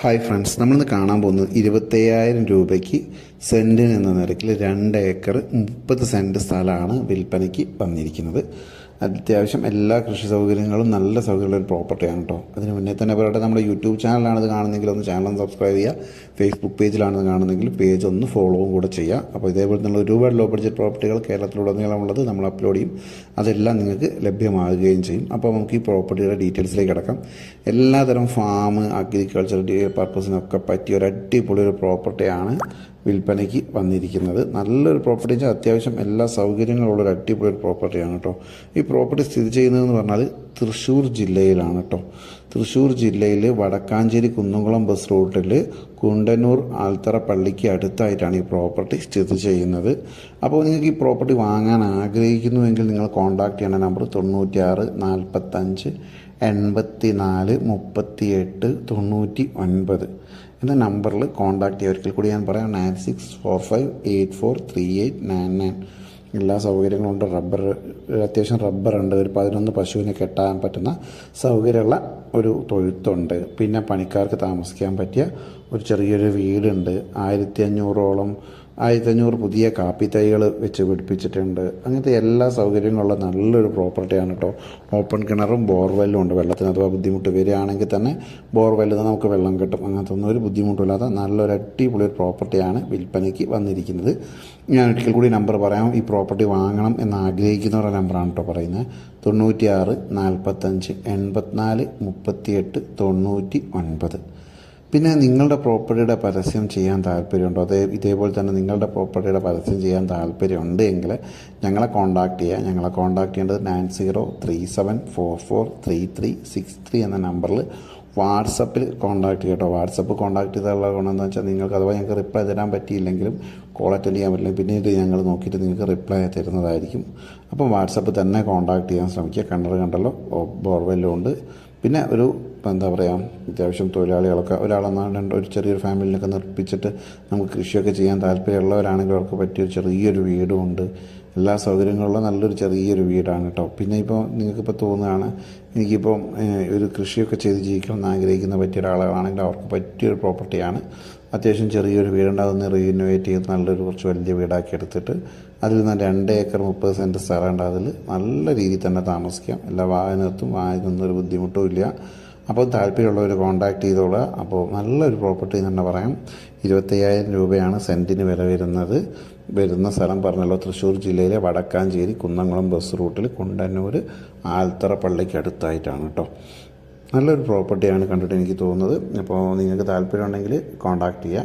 Hi friends നമ്മളിന്ന് കാണാൻ പോകുന്നത് ഇരുപത്തയ്യായിരം രൂപയ്ക്ക് സെന്റിന് എന്ന നിരക്കിൽ രണ്ട് ഏക്കർ മുപ്പത് സെന്റ് സ്ഥലമാണ് വിൽപ്പനയ്ക്ക് വന്നിരിക്കുന്നത്. അത്യാവശ്യം എല്ലാ കൃഷി സൗകര്യങ്ങളും നല്ല സൗകര്യമുള്ള ഒരു പ്രോപ്പർട്ടിയാണ് കേട്ടോ അതിന് മുന്നേ തന്നെ പറയട്ടെ നമ്മുടെ യൂട്യൂബ് ചാനലാണ് ഇത് കാണുന്നെങ്കിൽ ഒന്ന് ചാനൽ ഒന്ന് സബ്സ്ക്രൈബ് ചെയ്യുക. ഫേസ്ബുക്ക് പേജിലാണ് കാണുന്നെങ്കിൽ പേജ് ഒന്ന് ഫോളോവും കൂടെ ചെയ്യുക. അപ്പോൾ ഇതേപോലെ തന്നെ ഒരുപാട് ലോ ബഡ്ജറ്റ് പ്രോപ്പർട്ടികൾ കേരളത്തിലുടനീളമുള്ളത് നമ്മൾ അപ്ലോഡ് ചെയ്യും. അതെല്ലാം നിങ്ങൾക്ക് ലഭ്യമാകുകയും ചെയ്യും. അപ്പോൾ നമുക്ക് ഈ പ്രോപ്പർട്ടിയുടെ ഡീറ്റെയിൽസിലേക്ക് കിടക്കാം. എല്ലാതരം ഫാം അഗ്രികൾച്ചർ പർപ്പസിനൊക്കെ പറ്റിയ ഒരു അടിപൊളി ഒരു പ്രോപ്പർട്ടിയാണ് വിൽപ്പനയ്ക്ക് വന്നിരിക്കുന്നത്. നല്ലൊരു പ്രോപ്പർട്ടി അത്യാവശ്യം എല്ലാ സൗകര്യങ്ങളുള്ള ഒരു അടിപൊളി ഒരു പ്രോപ്പർട്ടിയാണ് കേട്ടോ ഈ പ്രോപ്പർട്ടി സ്ഥിതി ചെയ്യുന്നതെന്ന് പറഞ്ഞാൽ തൃശ്ശൂർ ജില്ലയിലാണ് കേട്ടോ തൃശ്ശൂർ ജില്ലയിൽ വടക്കാഞ്ചേരി കുന്നംകുളം ബസ് റൂട്ടിൽ കുണ്ടന്നൂർ ആൽത്തറ പള്ളിക്ക് അടുത്തായിട്ടാണ് ഈ പ്രോപ്പർട്ടി സ്ഥിതി ചെയ്യുന്നത്. അപ്പോൾ നിങ്ങൾക്ക് ഈ പ്രോപ്പർട്ടി വാങ്ങാൻ ആഗ്രഹിക്കുന്നുവെങ്കിൽ നിങ്ങൾ കോൺടാക്ട് ചെയ്യേണ്ട നമ്പർ തൊണ്ണൂറ്റിയാറ് നാൽപ്പത്തഞ്ച് എൺപത്തി നാല് മുപ്പത്തി എട്ട് തൊണ്ണൂറ്റി ഒൻപത് എന്ന നമ്പറിൽ കോൺടാക്ട് ചെയ്യുക. ഒരിക്കൽ കൂടി ഞാൻ പറയാം nine six four five eight four three eight nine nine എല്ലാ സൗകര്യങ്ങളും ഉണ്ട്. റബ്ബർ അത്യാവശ്യം റബ്ബറുണ്ട് ഒരു പതിനൊന്ന് പശുവിനെ കെട്ടാൻ പറ്റുന്ന സൗകര്യമുള്ള ഒരു തൊഴുത്തുണ്ട്. പിന്നെ പണിക്കാർക്ക് താമസിക്കാൻ പറ്റിയ ഒരു ചെറിയൊരു വീടുണ്ട്. ആയിരത്തി അഞ്ഞൂറോളം ആയിരത്തി അഞ്ഞൂറ് പുതിയ കാപ്പി തൈകൾ വെച്ച് പിടിപ്പിച്ചിട്ടുണ്ട്. അങ്ങനത്തെ എല്ലാ സൗകര്യങ്ങളുള്ള നല്ലൊരു പ്രോപ്പർട്ടിയാണ് കേട്ടോ ഓപ്പൺ കിണറും ബോർവെല്ലും ഉണ്ട്. വെള്ളത്തിന് അഥവാ ബുദ്ധിമുട്ട് വരികയാണെങ്കിൽ തന്നെ ബോർവെല്ലിൽ നിന്ന് നമുക്ക് വെള്ളം കിട്ടും. അങ്ങനത്തെ ഒന്നും ഒരു ബുദ്ധിമുട്ടില്ലാത്ത നല്ലൊരു അടിപൊളി ഒരു പ്രോപ്പർട്ടിയാണ് വിൽപ്പനയ്ക്ക് വന്നിരിക്കുന്നത്. ഞാൻ ഒരിക്കൽ കൂടി നമ്പർ പറയാം. ഈ പ്രോപ്പർട്ടി വാങ്ങണം എന്ന് ആഗ്രഹിക്കുന്നവരുടെ നമ്പറാണ് കേട്ടോ പറയുന്നത്. തൊണ്ണൂറ്റിയാറ് നാൽപ്പത്തഞ്ച് എൺപത്തിനാല് മുപ്പത്തിയെട്ട് തൊണ്ണൂറ്റി ഒൻപത്. പിന്നെ നിങ്ങളുടെ പ്രോപ്പർട്ടിയുടെ പരസ്യം ചെയ്യാൻ താല്പര്യമുണ്ടോ? അതേ ഇതേപോലെ തന്നെ നിങ്ങളുടെ പ്രോപ്പർട്ടിയുടെ പരസ്യം ചെയ്യാൻ താല്പര്യമുണ്ട് എങ്കിൽ ഞങ്ങളെ കോൺടാക്ട് ചെയ്യുക. ഞങ്ങളെ കോൺടാക്ട് ചെയ്യേണ്ടത് nine zero three seven four four three three six three എന്ന നമ്പറിൽ വാട്സപ്പിൽ കോൺടാക്ട് ചെയ്യട്ടോ വാട്സപ്പ് കോൺടാക്ട് ചെയ്താലുള്ള ഗുണമെന്ന് വെച്ചാൽ നിങ്ങൾക്ക് അഥവാ ഞങ്ങൾക്ക് റിപ്ലൈ തരാൻ പറ്റിയില്ലെങ്കിലും കോൾ അറ്റൻഡ് ചെയ്യാൻ പറ്റില്ല പിന്നീട് ഞങ്ങൾ നോക്കിയിട്ട് നിങ്ങൾക്ക് റിപ്ലൈ തരുന്നതായിരിക്കും. അപ്പം വാട്സപ്പ് തന്നെ കോൺടാക്ട് ചെയ്യാൻ ശ്രമിക്കുക. കണ്ടത് കണ്ടല്ലോ. ബോർവെല്ലും ഉണ്ട് പിന്നെ ഒരു എന്താ പറയുക അത്യാവശ്യം തൊഴിലാളികളൊക്കെ ഒരാളെന്നാണ്ട് ഒരു ചെറിയൊരു ഫാമിലിനൊക്കെ നിർപ്പിച്ചിട്ട് നമുക്ക് കൃഷിയൊക്കെ ചെയ്യാൻ താല്പര്യമുള്ളവരാണെങ്കിൽ അവർക്ക് പറ്റിയൊരു ചെറിയൊരു വീടും ഉണ്ട്. എല്ലാ സൗകര്യങ്ങളുള്ള നല്ലൊരു ചെറിയൊരു വീടാണ് കേട്ടോ. പിന്നെ ഇപ്പോൾ നിങ്ങൾക്കിപ്പോൾ തോന്നുകയാണ് എനിക്കിപ്പോൾ ഒരു കൃഷിയൊക്കെ ചെയ്ത് ജീവിക്കണം എന്ന് ആഗ്രഹിക്കുന്ന പറ്റിയ ഒരാളാണെങ്കിൽ അവർക്ക് പറ്റിയൊരു പ്രോപ്പർട്ടിയാണ്. അത്യാവശ്യം ചെറിയൊരു വീടുണ്ട് അതൊന്ന് റീനോവേറ്റ് ചെയ്ത് നല്ലൊരു കുറച്ച് വലിയ വീടാക്കി എടുത്തിട്ട് അതിൽ നിന്ന് രണ്ട് ഏക്കർ മുപ്പത് സെന്റ് സ്ഥലമുണ്ട്. അതിൽ നല്ല രീതിയിൽ തന്നെ താമസിക്കാം. എല്ലാ വാഹനത്തും വാഹനത്തിനൊന്നും ഒരു ബുദ്ധിമുട്ടും ഇല്ല. അപ്പോൾ താല്പര്യമുള്ളവർ കോൺടാക്ട് ചെയ്തോളുക അപ്പോൾ നല്ലൊരു പ്രോപ്പർട്ടി എന്ന് തന്നെ പറയാം. ഇരുപത്തയ്യായിരം രൂപയാണ് സെന്റിന് വില വരുന്നത്. വരുന്ന സ്ഥലം പറഞ്ഞല്ലോ തൃശ്ശൂർ ജില്ലയിലെ വടക്കാഞ്ചേരി കുന്നംകുളം ബസ് റൂട്ടിൽ കുണ്ടന്നൂർ ആൽത്തറ പള്ളിക്ക് അടുത്തായിട്ടാണ് കേട്ടോ. നല്ലൊരു പ്രോപ്പർട്ടിയാണ് കണ്ടിട്ട് എനിക്ക് തോന്നുന്നത്. അപ്പോൾ നിങ്ങൾക്ക് താല്പര്യമുണ്ടെങ്കിൽ കോൺടാക്ട് ചെയ്യുക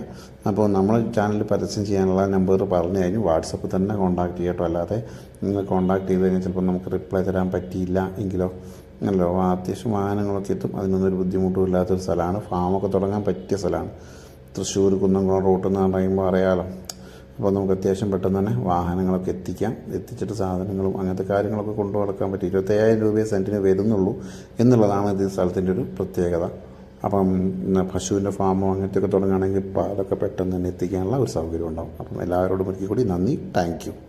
അപ്പോൾ നമ്മൾ ചാനൽ പരസ്യം ചെയ്യാനുള്ള നമ്പർ പറഞ്ഞു കഴിഞ്ഞു വാട്സപ്പ് തന്നെ കോൺടാക്ട് ചെയ്യട്ടോ അല്ലാതെ നിങ്ങൾ കോൺടാക്ട് ചെയ്ത് കഴിഞ്ഞാൽ ചിലപ്പോൾ നമുക്ക് റിപ്ലൈ തരാൻ പറ്റിയില്ല എങ്കിലോ. അല്ലോ അത്യാവശ്യം വാഹനങ്ങളൊക്കെ എത്തും. അതിനൊന്നും ഒരു ബുദ്ധിമുട്ടും ഇല്ലാത്തൊരു സ്ഥലമാണ്. ഫാമൊക്കെ തുടങ്ങാൻ പറ്റിയ സ്ഥലമാണ്. തൃശ്ശൂർ കുന്നംകുളം റൂട്ട് എന്ന് പറയുമ്പോൾ അറിയാലോ. അപ്പോൾ നമുക്ക് അത്യാവശ്യം പെട്ടെന്ന് തന്നെ വാഹനങ്ങളൊക്കെ എത്തിക്കാം. എത്തിച്ചിട്ട് സാധനങ്ങളും അങ്ങനത്തെ കാര്യങ്ങളൊക്കെ കൊണ്ടു നടക്കാൻ പറ്റും. ഇരുപത്തയ്യായിരം രൂപയെ സെന്റിന് വരുന്നുള്ളൂ എന്നുള്ളതാണ് ഇത് സ്ഥലത്തിന്റെ ഒരു പ്രത്യേകത. അപ്പം പശുവിന്റെ ഫാമോ അങ്ങനത്തെയൊക്കെ തുടങ്ങുകയാണെങ്കിൽ പാലൊക്കെ പെട്ടെന്ന് തന്നെ എത്തിക്കാനുള്ള ഒരു സൗകര്യം ഉണ്ടാവും. അപ്പം എല്ലാവരോടും ഒരിക്കൽ കൂടി നന്ദി. താങ്ക്